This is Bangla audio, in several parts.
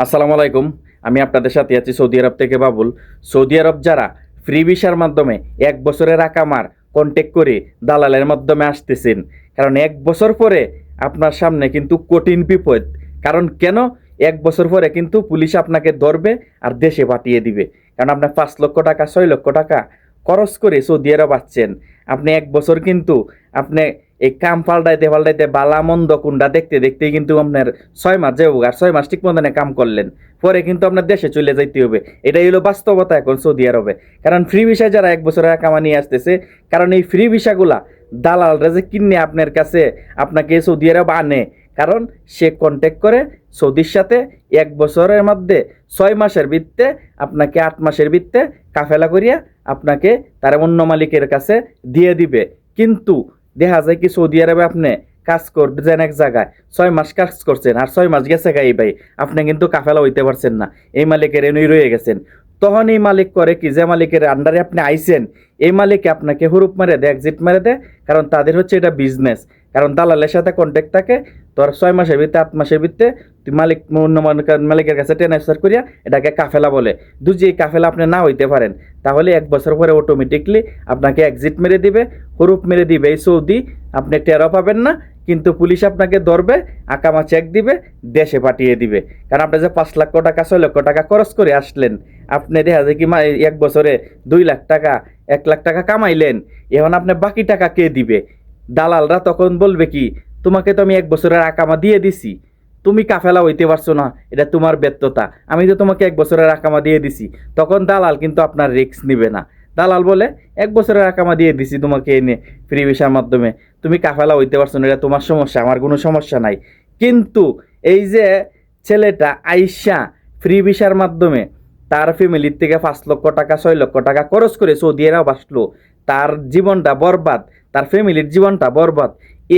আসসালামু আলাইকুম। আমি আপনাদের সাথে আছি সৌদি আরব থেকে বাবুল। সৌদি আরব যারা ফ্রি ভিসার মাধ্যমে এক বছরের আকামার কন্ট্যাক্ট করে দালালের মাধ্যমে আসতেছেন, কারণ এক বছর পরে আপনার সামনে কিন্তু কঠিন বিপদ। কারণ কেন? এক বছর পরে কিন্তু পুলিশ আপনাকে ধরবে আর দেশে পাঠিয়ে দিবে। কারণ আপনার পাঁচ লক্ষ টাকা, ছয় লক্ষ টাকা খরচ করে সৌদি আরব আসছেন। আপনি এক বছর কিন্তু আপনি এই কাম পাল্টাইতে পাল্টাইতে বালা মন্দ কুন্ডা দেখতে দেখতে কিন্তু আপনার ছয় মাস যাব আর ছয় মাস ঠিক মতনে কাম করলেন। পরে কিন্তু আপনার দেশে চলে যাইতে হবে। এটাই হলো বাস্তবতা এখন সৌদি আরবে। কারণ ফ্রি ভিসা যারা এক বছরের কামা নিয়ে আসতেছে, কারণ এই ফ্রি ভিসাগুলা দালালরা যে কিনে আপনার কাছে আপনাকে সৌদি আরব আনে, কারণ সে কন্ট্যাক্ট করে সৌদির সাথে এক বছরের মধ্যে ছয় মাসের ভিত্তে আপনাকে আট মাসের ভিত্তে কাফেলা করিয়া আপনাকে তার অন্য মালিকের কাছে দিয়ে দিবে। কিন্তু দেখা যায় কি সৌদি আরবে আপনি কাজ করছেন এক জায়গায়, ছয় মাস কাজ করছেন আর ছয় মাস গেছে গাই ভাই, আপনি কিন্তু কাফেলা হইতে পারছেন না। এই মালিকের এনেই রয়ে গেছেন। তখন এই মালিক করে কি, যে মালিকের আন্ডারে আপনি আইছেন, এই মালিক আপনাকে হুরুপ মারে দেয় এক্সিট মারে দেয়, কারণ তাদের হচ্ছে এটা বিজনেস কারণ দালালের সাথে কন্ট্যাক্ট থাকে, তোর ছয় মাসের ভিতরে আট মাসের ভিতরে মালিক মালিকের কাছে ট্রান্সফার করিয়া এটাকে কাফেলা বলে। যদি এই কাফেলা আপনি না হইতে পারেন, তাহলে এক বছর পরে অটোমেটিকলি আপনাকে এক্সিট মেরে দিবে, হরুপ মেরে দিবে। এই সৌদি আপনি টেরো পাবেন না, কিন্তু পুলিশ আপনাকে ধরবে, আকামা চেক দিবে, দেশে পাঠিয়ে দিবে। কারণ আপনি যে পাঁচ লক্ষ টাকা, ছয় লক্ষ টাকা খরচ করে আসলেন, আপনি দেখা যায় কি এক বছরে দুই লাখ টাকা, এক লাখ টাকা কামাইলেন, এখন আপনি বাকি টাকা কে দিবে? দালালরা তখন বলবে কি, তোমাকে তো আমি এক বছরের আকামা দিয়ে দিছি। তুমি কাফেলা হইতে পারছ না, এটা তোমার ব্যর্থতা। আমি তো তোমাকে এক বছরের আকামা দিয়ে দিছি, তখন দালাল কিন্তু আপনার রিস্ক নিবে না। দালাল বলে, এক বছরের আকামা দিয়ে দিছি তোমাকে এনে ফ্রি ভিসার মাধ্যমে। তুমি কাফেলা হইতে পারছ না, এটা তোমার সমস্যা, আমার কোনো সমস্যা নাই। কিন্তু এই যে ছেলেটা আইসা ফ্রি ভিসার মাধ্যমে তার ফ্যামিলির থেকে পাঁচ লক্ষ টাকা, ছয় লক্ষ টাকা খরচ করে সৌদি আরব আসলো, তার জীবনটা বরবাদ, তার ফ্যামিলির জীবনটা বরবাদ,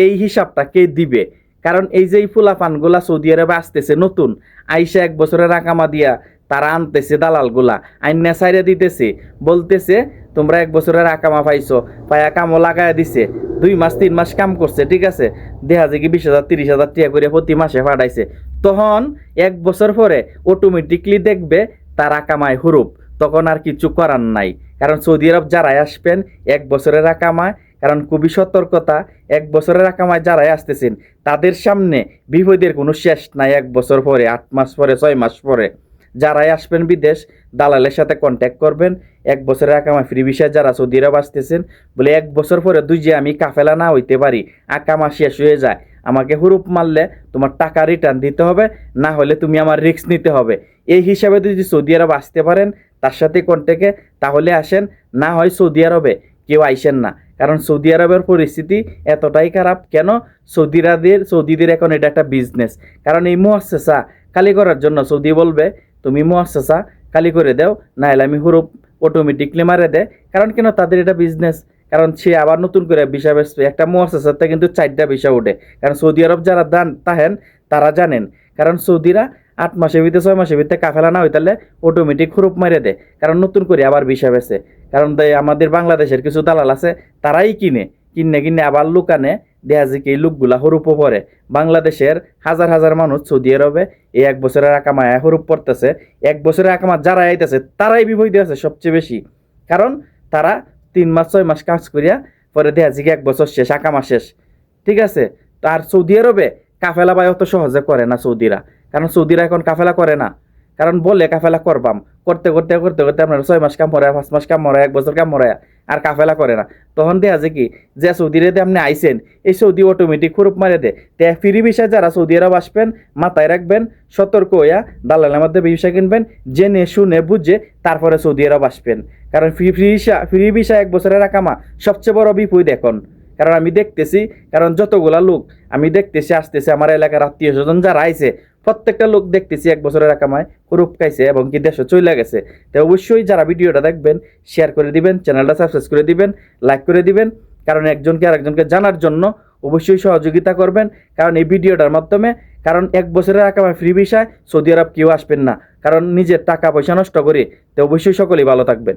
এই হিসাবটা কে দিবে? কারণ এই যে এই ফুলাফানগুলা সৌদি আরবে আসতেছে, নতুন, আইসা এক বছরের আকামা দিয়া তারা আনতেছে দালালগুলা, আইনা সাইরে দিতেছে, বলতেছে, তোমরা এক বছরের আকামা পাইছো, পায়া কামও লাগায় দিছে, দুই মাস, তিন মাস কাম করছে, ঠিক আছে? দেখা যায় কি বিশ হাজার, তিরিশ হাজার টিয়া করে প্রতি মাসে পাঠাইছে। তখন এক বছর পরে অটোমেটিকলি দেখবে তার কামায় হুরুপ, তখন আর কিছু করার নাই। কারণ সৌদি আরব যারাই আসবেন, এক বছরের আকামায় কারণ খুবই সতর্কতা, এক বছরের আকামায় যারাই আসতেছেন, তাদের সামনে বিপদের কোনো শেষ নাই এক বছর পরে, আট মাস পরে, ছয় মাস পরে। যারাই আসবেন বিদেশ, দালালের সাথে কন্ট্যাক্ট করবেন, এক বছরের আকামা ফ্রি ভিসা যারা সৌদি আরব আসতেছেন বলে এক বছর পরে দুই যে আমি কাফেলা না হইতে পারি, আকামা শেষ হয়ে যায়। আমাকে হুরুপ মারলে তোমার টাকা রিটার্ন দিতে হবে, না হলে তুমি আমার রিস্ক নিতে হবে। এই হিসাবে যদি সৌদি আরব আসতে পারেন, তার সাথে কন্ট্যাক্টে তাহলে আসেন, না হয় সৌদি আরবে। কেউ আইসেন না। কারণ সৌদি আরবের পরিস্থিতি এতটাই খারাপ। কেন? সৌদিরাদের সৌদিদের এখন এটা একটা বিজনেস কারণ এই মুহাসেসা খালি করার জন্য সৌদি বলবে, তুমি মুহাসেসা খালি করে দাও না হলে আমি হুরুপ অটোমেটিকলি মারে দেয়। কারণ কেন? তাদের এটা বিজনেস কারণ সে আবার নতুন করে বিষা বেচবে। একটা মুহাসেসাতে কিন্তু চারটা বিষা উঠে কারণ সৌদি আরব যারা দান তাহেন, তারা জানেন। কারণ সৌদিরা আট মাসের ভিতরে, ছয় মাসের ভিতরে কাফেলা না হয় তাহলে অটোমেটিক হুরুপ মারে দেয়। কারণ নতুন করে আবার বিষা বেচে। কারণ তাই আমাদের বাংলাদেশের কিছু দালাল আছে, তারাই কিনে কিনে কিনে আবার লুকানে দেখা যায় এই লোকগুলা হরুপও পড়ে বাংলাদেশের হাজার হাজার মানুষ সৌদি আরবে এই এক বছরের আকামায় হরুপ পড়তেছে এক বছরের আকামা যারা আইতেছে, তারাই বিভূতি আছে সবচেয়ে বেশি। কারণ তারা তিন মাস, ছয় মাস কাজ করিয়া পরে দেখা যায় এক বছর শেষ আকামা শেষ। ঠিক আছে? তার সৌদি আরবে কাফেলা বাই অত সহজে করে না সৌদিরা। কারণ সৌদিরা এখন কাফেলা করে না। কারণ বলে কাফেলা করবাম। করতে করতে করতে করতে আপনার ছয় মাস কাম মরে পাঁচ মাস কাম মরে এক বছর কাম মরে আর কাফেলা করে না। তখন দেখা যায় কি? যে সৌদিরে দিয়ে আপনি আইসেন এই সৌদি অটোমেটিক খুরুপ মারে দে তে ফ্রি ভিসা যারা সৌদি আরব আসবেন, মাথায় রাখবেন, সতর্ক হইয়া দালালের মধ্যে ভিসা কিনবেন, জেনে, শুনে, বুঝে তারপরে সৌদি আরব আসবেন। কারণ ফ্রি ফ্রি ভিসা ফ্রি এক বছরের আকামা সবচেয়ে বড় বিপদ এখন। কারণ আমি দেখতেছি, কারণ যতগুলা লোক আমি দেখতেছি, আসতেছে, আমার এলাকার আত্মীয় স্বজন যারা আইছে প্রত্যেকটা লোক দেখতেছি এক বছরের আকামায় হুরুপ খাইছে এবং কি দেশে চলে গেছে। তো অবশ্যই যারা ভিডিওটা দেখবেন শেয়ার করে দিবেন চ্যানেলটা সাবস্ক্রাইব করে দিবেন লাইক করে দিবেন। কারণ একজনকে আরেকজনকে জানার জন্য অবশ্যই সহযোগিতা করবেন। কারণ এই ভিডিওটার মাধ্যমে, কারণ এক বছরের আকামায় ফ্রি ভিসায় সৌদি আরব কেউ আসবেন না। কারণ নিজের টাকা পয়সা নষ্ট করে, তো অবশ্যই সকলেই ভালো থাকবেন।